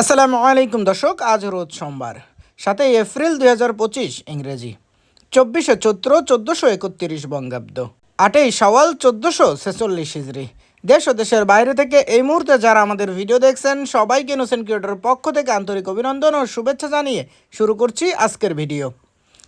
আসসালামু আলাইকুম দর্শক, আজ রোজ সোমবার সাথে এপ্রিল দুই হাজার পঁচিশ, ইংরেজি। চব্বিশে চৈত্র চোদ্দোশো একত্রিশ বঙ্গাব্দ। আটই সওয়াল চোদ্দোশো ছেচল্লিশ হিজড়ি দেশ ও দেশের বাইরে থেকে এই মুহূর্তে যারা আমাদের ভিডিও দেখছেন, সবাইকে নোসেন ক্রিয়েটরের পক্ষ থেকে আন্তরিক অভিনন্দন ও শুভেচ্ছা জানিয়ে শুরু করছি আজকের ভিডিও।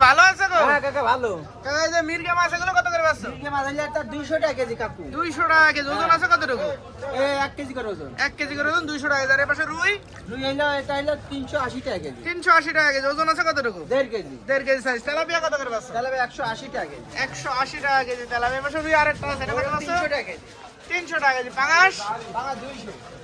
ভালো আছে গো? হ্যাঁ কাকা ভালো। কাকা এই যে মির্গে মাছ এগুলো কত করে পাচ্ছ? মির্গে মাছ হলে একটা দুইশো টাকা কেজি কাকু। দুইশো টাকা কেজি ওজন আছে কতটুকু? এ এক কেজি করে ওজন। এক কেজি করে ওজন দুইশো টাকা এর পাশে রুই? রুই হইল এটা তিনশো আশি টাকা কেজি। তিনশো আশি টাকা কেজি ওজন আছে কতটুকু? দেড় কেজি। দেড় কেজি সাইজ তেলাপিয়া কত করে তাহলে একশো আশি টাকা কেজি। একশো আশি টাকা কেজি। তেলাপিয়া পাশে রুই আরেকটা আছে এটা কত পাচ্ছ? তিনশো টাকা কেজি। তিনশো টাকা কেজি। পাঙাশ?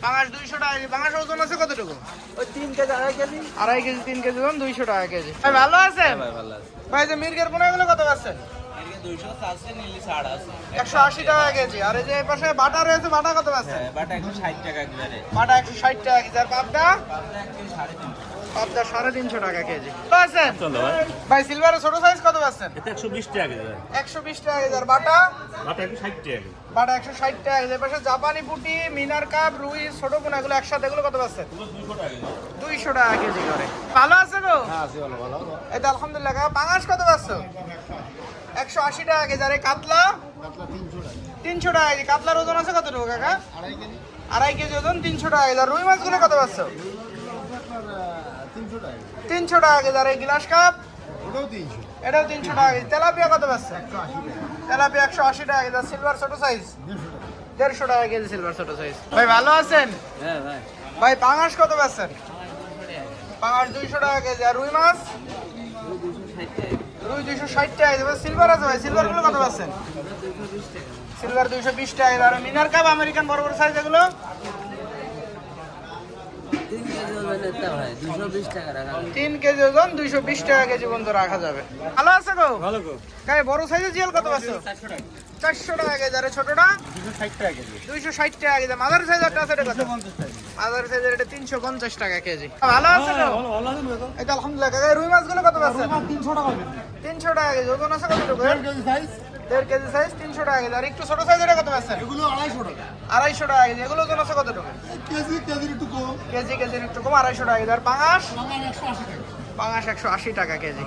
পাঙাশ দুইশো টাকা কেজি। পাঙাশ ওজন আছে কতটুকু? ওই তিন কেজি আড়াই কেজি। আড়াই কেজি তিন কেজি ওজন দুইশো টাকা কেজি। ভাই ভালো আছেন? ভালো আছে। ভাই যে মির্গের পোনা এগুলো কত পাচ্ছেন? আছে আছে। একশো আশি টাকা কেজি। আর এই যে এই পাশে বাটা রয়েছে বাটা কত পাচ্ছেন? বাটা একশো ষাট টাকা বাটা একশো ষাট টাকা কেজি। আর পাবদা? এক সাড়ে তিনশো পাবদা সাড়ে তিনশো টাকা কেজি। আছেন ভাই। সিলভারের ছোট সাইজ কত পাচ্ছেন? এটা একশো বিশ টাকা কেজি একশো বিশ টাকা কেজি। আর বাটা? মাথা একশো ষাট টাকা বাটা একশো ষাট টাকা কেজি। পাশে জাপানি পুটি মিনার কাপ রুই ছোট পোনা এগুলো একসাথে এগুলো কত পাচ্ছেন? টাকা। দুইশো টাকা কেজি করে। ভালো আছে গো? হ্যাঁ আছে ভালো ভালো। এই তো আলহামদুলিল্লাহ পাঙাশ কত পাচ্ছ? একশো আশি টাকা কেজি। আর এই কাতলা? তিনশো টাকা কেজি। কাতলার ওজন আছে কত কতটুকু কাকা? আড়াই কেজি। ওজন তিনশো টাকা কেজি। আর রুই মাছগুলো কত পাচ্ছ? তিনশো টাকা কেজি। আর এই গ্লাস কাপ? এটাও তিনশো টাকা কেজি। তেলাপিয়া কত পাচ্ছ তেলাপিয়া একশো আশি টাকা কেজি। সিলভার ছোট সাইজ দেড়শো টাকা। কেজি সিলভার ছোট সাইজ ভাই ভালো আছেন? হ্যাঁ ভাই। ভাই পাঙাশ কত পাচ্ছেন পাঙাশ দুইশো টাকা কেজি। আর রুই মাছ? রুই দুইশো ষাট টাকা কেজি। সিলভার আছে ভাই। সিলভারগুলো কত পাচ্ছেন সিলভার দুইশো বিশ টাকা। আর মিনার কাপ আমেরিকান বড় বড় সাইজ এগুলো? তিন কেজি ওজন এটা দুইশো বিশ টাকা কেজি পর্যন্ত রাখা যাবে। ভালো আছে গো? ভালো গো। গায়ে বড় সাইজের জিয়াল কত পাচ্ছ? চারশো টাকা কেজি আর ছোটটা? দুইশো ষাট টাকা কেজি। মাদার সাইজেরটা আছে এটা কত? মাদার সাইজের এটা তিনশো পঞ্চাশ টাকা কেজি। ভালো আছে গো? এটা আলহামদুলিল্লাহ। কাকা রুই মাছগুলো কত পাচ্ছেন তিনশো টাকা তিনশো টাকা কেজি। ওজন আছে কতটুকু? কেজি সাইজ দেড় কেজি সাইজ তিনশো টাকা কেজি। আর একটু ছোট সাইজের কত পাচ্ছেন? এগুলো আড়াইশো টাকা। আড়াইশো টাকা কেজি। এগুলো কেন আছে কতটুকু কেজি কেজির একটু কম। কেজি কেজির একটু কম আড়াইশো টাকা কেজি। আর পাঙাশ? টাকা। পাঙাশ একশো আশি টাকা কেজি।